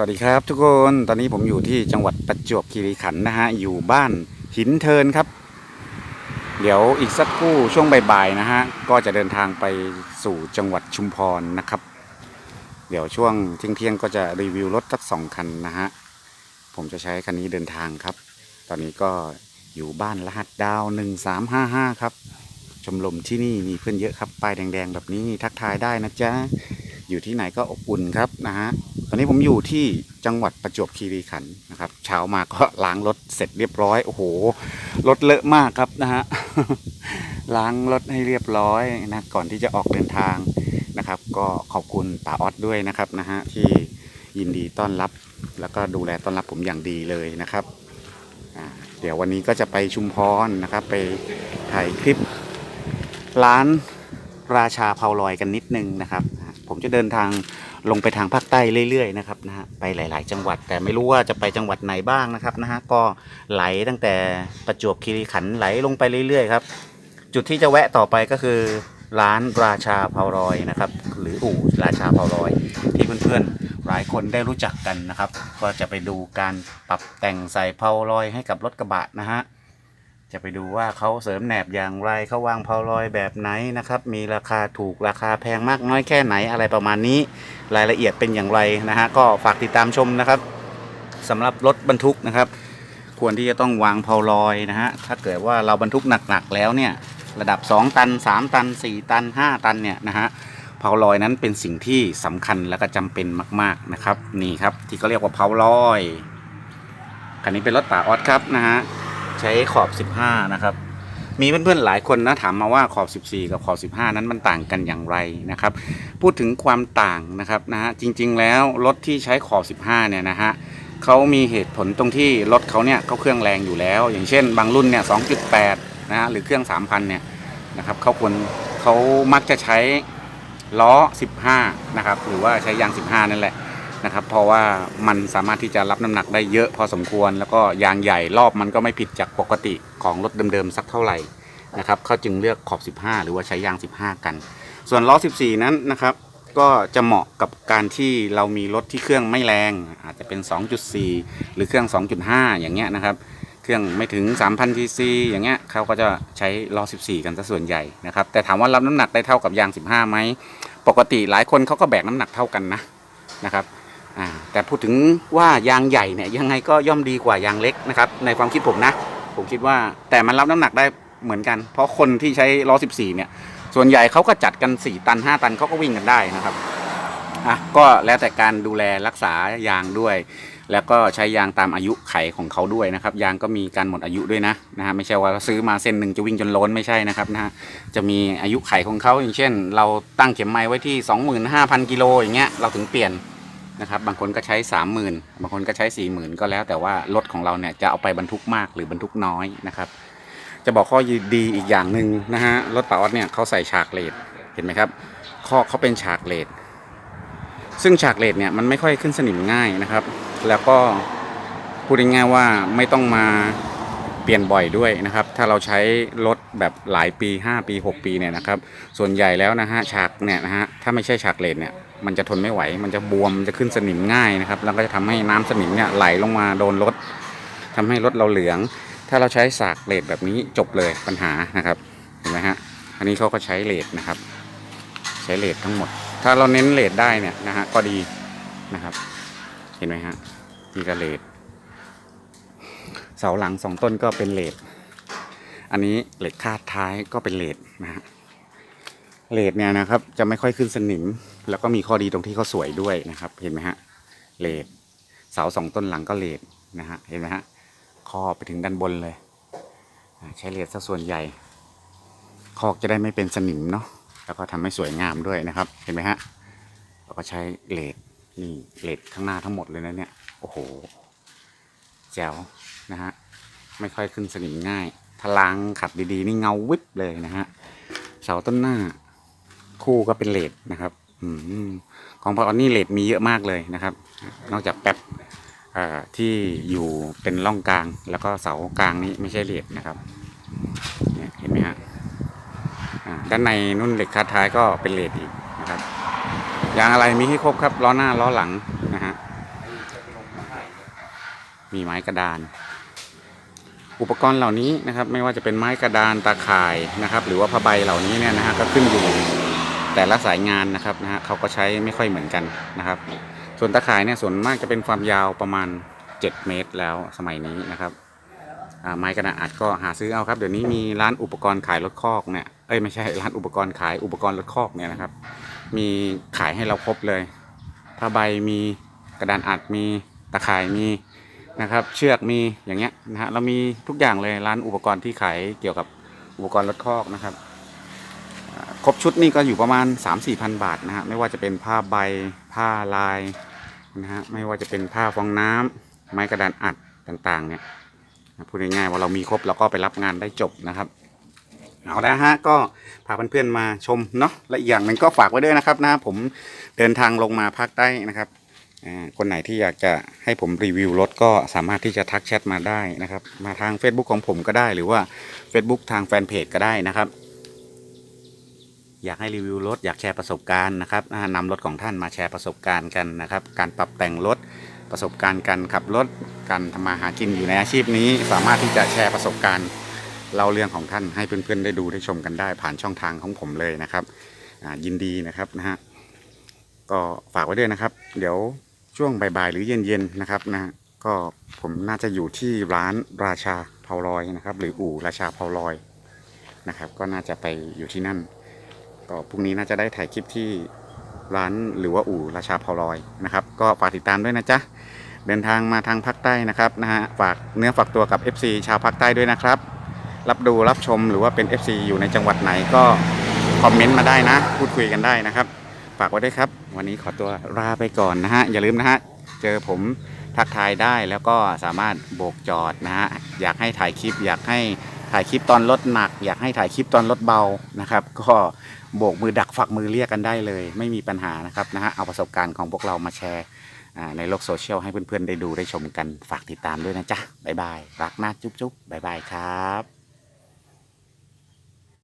สวัสดีครับทุกคนตอนนี้ผมอยู่ที่จังหวัดประจวบคีรีขันธ์นะฮะอยู่บ้านหินเทินครับ เดี๋ยวอีกสักครู่ช่วงบ่ายๆนะฮะก็จะเดินทางไปสู่จังหวัดชุมพรนะครับ เดี๋ยวช่วงเที่ยงๆก็จะรีวิวรถสักสองคันนะฮะผมจะใช้คันนี้เดินทางครับ ตอนนี้ก็อยู่บ้านรหัสดาว1355ครับชมรมที่นี่มีเพื่อนเยอะครับป้ายแดงๆ แบบนี้ทักทายได้นะจ๊ะ อยู่ที่ไหนก็อบอุ่นครับนะฮะตอนนี้ผมอยู่ที่จังหวัดประจวบคีรีขันธ์นะครับ เช้ามาก็ล้างรถเสร็จเรียบร้อยโอ้โหรถเลอะมากครับนะฮะล้างรถให้เรียบร้อยนะก่อนที่จะออกเดินทางนะครับ ก็ขอบคุณป๋าออดด้วยนะครับนะฮะที่ยินดีต้อนรับ แล้วก็ดูแลต้อนรับผมอย่างดีเลยนะครับเดี๋ยววันนี้ก็จะไปชุมพรนะครับ ไปถ่ายคลิปร้านราชาเผาลอยกันนิดนึงนะครับ ผมจะเดินทางลงไปทางภาคใต้เรื่อยๆนะครับนะฮะไปหลาย ๆ จังหวัดแต่ไม่รู้ว่าจะไปจังหวัดไหนบ้างนะครับนะฮะก็ไหลตั้งแต่ประจวบคีรีขันธ์ไหลลงไปเรื่อยๆครับจุดที่จะแวะต่อไปก็คือร้านราชาเผาลอยนะครับ หรืออู่ราชาเผาลอย ที่เพื่อนๆหลายคนได้รู้จักกันนะครับ ก็จะไปดูการปรับแต่งใส่เผาลอยให้กับรถกระบะนะฮะ จะไปดูว่าเขาเสริมแหนบอย่างไรเขาวางเพาลอยแบบไหนนะครับ มีราคาถูกราคาแพงมากน้อยแค่ไหนอะไรประมาณนี้ รายละเอียดเป็นอย่างไรนะฮะก็ฝากติดตามชมนะครับสำหรับรถบรรทุกนะครับ ควรที่จะต้องวางเพาลอยนะฮะถ้าเกิดว่าเราบรรทุกหนักๆแล้วเนี่ยระดับ 2 ตัน 3 ตัน 4 ตัน 5 ตันเนี่ยนะฮะเพาลอยนั้นเป็นสิ่งที่สำคัญและก็จำเป็นมาก ๆนะครับ นี่ครับที่เขาเรียกว่าเพาลอยคันนี้เป็นรถป่าออสครับนะฮะ ใช้ขอบ 15 นะครับ มีเพื่อนๆหลายคนนะถามมาว่าขอบ 14 กับขอบ 15 นั้นมันต่างกันอย่างไรนะครับ พูดถึงความต่างนะครับนะฮะจริงๆแล้วรถที่ใช้ขอบ 15 เนี่ยนะฮะเขามีเหตุผลตรงที่รถเขาเนี่ยเขาเครื่องแรงอยู่แล้ว อย่างเช่น บางรุ่นเนี่ย 2.8 นะฮะหรือเครื่อง 3,000 เนี่ยนะครับเขาควรเขามักจะใช้ล้อ 15 นะครับหรือว่าใช้ยาง 15 นั่นแหละ นะครับ เพราะว่ามันสามารถที่จะรับน้ำหนักได้เยอะพอสมควร แล้วก็ยางใหญ่รอบมันก็ไม่ผิดจากปกติของรถเดิมๆสักเท่าไหร่นะครับเขาจึงเลือกขอบ 15 หรือว่าใช้ยาง 15 กัน ส่วนล้อ 14 นั้นนะครับ ก็จะเหมาะกับการที่เรามีรถที่เครื่องไม่แรง อาจจะเป็น 2.4 หรือเครื่อง 2.5 อย่างเงี้ยนะครับ เครื่องไม่ถึง 3,000ซีซีอย่างเงี้ยเขาก็จะใช้ล้อ 14 กันซะส่วนใหญ่นะครับ แต่ถามว่ารับน้ำหนักได้เท่ากับยาง 15ไหมปกติหลายคนเขาก็แบกน้ำหนักเท่ากันนะนะครับ แต่พูดถึงว่ายางใหญ่เนี่ยยังไงก็ย่อมดีกว่ายางเล็กนะครับในความคิดผมนะ ผมคิดว่าแต่มันรับน้ำหนักได้เหมือนกัน เพราะคนที่ใช้ล้อ 14 เนี่ย ส่วนใหญ่เขาก็จัดกัน 4 ตัน 5 ตันเขาก็วิ่งกันได้นะครับอะก็แล้วแต่การดูแลรักษายางด้วย แล้วก็ใช้ยางตามอายุไขของเขาด้วยนะครับ ยางก็มีการหมดอายุด้วยนะนะฮะไม่ใช่ว่าซื้อมาเส้นหนึ่งจะวิ่งจนล้นไม่ใช่นะครับนะฮะจะมีอายุไขของเขาอย่างเช่น เราตั้งเข็มไม้ไว้ที่ 25,000 กิโลอย่างเงี้ยเราถึงเปลี่ยน นะครับบางคนก็ใช้สามหมื่นบางคนก็ใช้สี่หมื่นก็แล้วแต่ว่ารถของเราเนี่ยจะเอาไปบรรทุกมากหรือบรรทุกน้อยนะครับจะบอกข้อดีอีกอย่างหนึ่งนะฮะรถป่าออดเนี่ยเขาใส่ฉากเลดเห็นไหมครับข้อเขาเป็นฉากเลดซึ่งฉากเลดเนี่ยมันไม่ค่อยขึ้นสนิมง่ายนะครับ แล้วก็พูดง่ายๆว่าไม่ต้องมาเปลี่ยนบ่อยด้วยนะครับ ถ้าเราใช้รถแบบหลายปี 5 ปี 6 ปีเนี่ยนะครับ ส่วนใหญ่แล้วนะฮะฉากเนี่ยนะฮะถ้าไม่ใช่ฉากเลดเนี่ย มันจะทนไม่ไหว มันจะบวมจะขึ้นสนิมง่ายนะครับ แล้วก็จะทำให้น้ำสนิมเนี่ยไหลลงมาโดนรถทำให้รถเราเหลือง ถ้าเราใช้สากเลดแบบนี้จบเลยปัญหานะครับเห็นไหมฮะอันนี้เขาก็ใช้เลดนะครับ ใช้เลดทั้งหมด ถ้าเราเน้นเลดได้เนี่ยนะฮะก็ดีนะครับ เห็นไหมฮะนี่ก็เลดเสาหลังสองต้นก็เป็นเลดอันนี้เหล็กคาดท้ายก็เป็นเลดนะฮะ เลดเนี่ยนะครับจะไม่ค่อยขึ้นสนิม แล้วก็มีข้อดีตรงที่เขาสวยด้วยนะครับ เห็นไหมฮะเลดเสาสองต้นหลังก็เลดนะฮะเห็นไหมฮะคอไปถึงด้านบนเลย ใช้เลดซะส่วนใหญ่ คอกจะได้ไม่เป็นสนิมเนาะแล้วก็ทำให้สวยงามด้วยนะครับ เห็นไหมฮะเราก็ใช้เลดนี่เลดข้างหน้าทั้งหมดเลยนะเนี่ยโอ้โหแจ๋วนะฮะไม่ค่อยขึ้นสนิมง่ายถ้าล้างขัดดีๆนี่เงาวิบเลยนะฮะเสาต้นหน้า คู่ก็เป็นเลดนะครับอของพอนี่เลดมีเยอะมากเลยนะครับ นอกจากแป๊บที่อยู่เป็นร่องกลาง แล้วก็เสากลางนี้ไม่ใช่เลดนะครับเห็นไหมฮะด้านในนุ่นเหล็กคาดท้ายก็เป็นเลดอีกนะครับยางอะไรมีให้ครบครับล้อหน้าล้อหลังนะฮะมีไม้กระดาน อุปกรณ์เหล่านี้นะครับ ไม่ว่าจะเป็นไม้กระดานตาข่ายนะครับ หรือว่าผ้าใบเหล่านี้เนี่ยนะฮะก็ขึ้นอยู่ แต่ละสายงานนะครับนะฮะเขาก็ใช้ไม่ค่อยเหมือนกันนะครับ ส่วนตาข่ายเนี่ยส่วนมากจะเป็นความยาวประมาณ 7 เมตรแล้วสมัยนี้นะครับไม้กระดานอัดก็หาซื้อเอาครับ เดี๋ยวนี้มีร้านอุปกรณ์ขายรถคอกเนี่ยเอ้ยไม่ใช่ร้านอุปกรณ์ขายอุปกรณ์รถคอกเนี่ยนะครับ มีขายให้เราครบเลยผ้าใบมีกระดานอัดมีตะข่ายมีนะครับ เชือกมีอย่างเงี้ยนะฮะเรามีทุกอย่างเลยร้านอุปกรณ์ที่ขายเกี่ยวกับอุปกรณ์รถคอกนะครับ ครบชุดนี่ก็อยู่ประมาณ 3 4พันบาทนะฮะไม่ว่าจะเป็นผ้าใบผ้าลายนะฮะไม่ว่าจะเป็นผ้าฟองน้ำไม้กระดานอัดต่างๆเนี่ยพูดง่ายๆว่าเรามีครบเราก็ไปรับงานได้จบนะครับเอาละฮะก็พาเพื่อนๆมาชมเนาะและอีกอย่างหนึ่งก็ฝากไว้ด้วยนะครับนะผมเดินทางลงมาภาคใต้นะครับอ่าคนไหนที่อยากจะให้ผมรีวิวรถก็สามารถที่จะทักแชทมาได้นะครับ มาทาง Facebook ของผมก็ได้หรือว่า Facebook ทางแฟนเพจก็ได้นะครับ อยากให้รีวิวรถอยากแชร์ประสบการณ์นะครับอ่านำรถของท่านมาแชร์ประสบการณ์กันนะครับ การปรับแต่งรถประสบการณ์การขับรถการทำมาหากินอยู่ในอาชีพนี้ สามารถที่จะแชร์ประสบการณ์เล่าเรื่องของท่านให้เพื่อนๆได้ดูได้ชมกันได้ผ่านช่องทางของผมเลยนะครับยินดีนะครับนะฮะก็ฝากไว้ด้วยนะครับ เดี๋ยวช่วงบ่ายๆหรือเย็นๆนะครับนะฮะก็ผมน่าจะอยู่ที่ร้านราชาเผาลอยนะครับ หรืออู่ราชาเผาลอยนะครับ ก็น่าจะไปอยู่ที่นั่น ก็พรุ่งนี้น่าจะได้ถ่ายคลิปที่ร้านหรือว่าอู่ราชาเผาลอยนะครับ ก็ฝากติดตามด้วยนะจ๊ะเดินทางมาทางภาคใต้นะครับนะฮะฝากเนื้อฝากตัวกับ FC ชาวภาคใต้ด้วยนะครับ รับดูรับชมหรือว่าเป็น FC อยู่ในจังหวัดไหนก็คอมเมนต์มาได้นะ พูดคุยกันได้นะครับ ฝากไว้ด้วยครับ วันนี้ขอตัวลาไปก่อนนะฮะอย่าลืมนะฮะเจอผมทักทายได้แล้วก็สามารถโบกจอดนะฮะอยากให้ถ่ายคลิปอยากให้ ถ่ายคลิปตอนรถหนัก อยากให้ถ่ายคลิปตอนรถเบานะครับ ก็โบกมือดักฝักมือเรียกกันได้เลย ไม่มีปัญหานะครับนะฮะเอาประสบการณ์ของพวกเรามาแชร์ในโลกโซเชียลให้เพื่อนๆได้ดูได้ชมกันฝากติดตามด้วยนะจ๊ะบ๊ายบายรักนะจุ๊บๆบ๊ายบายครับ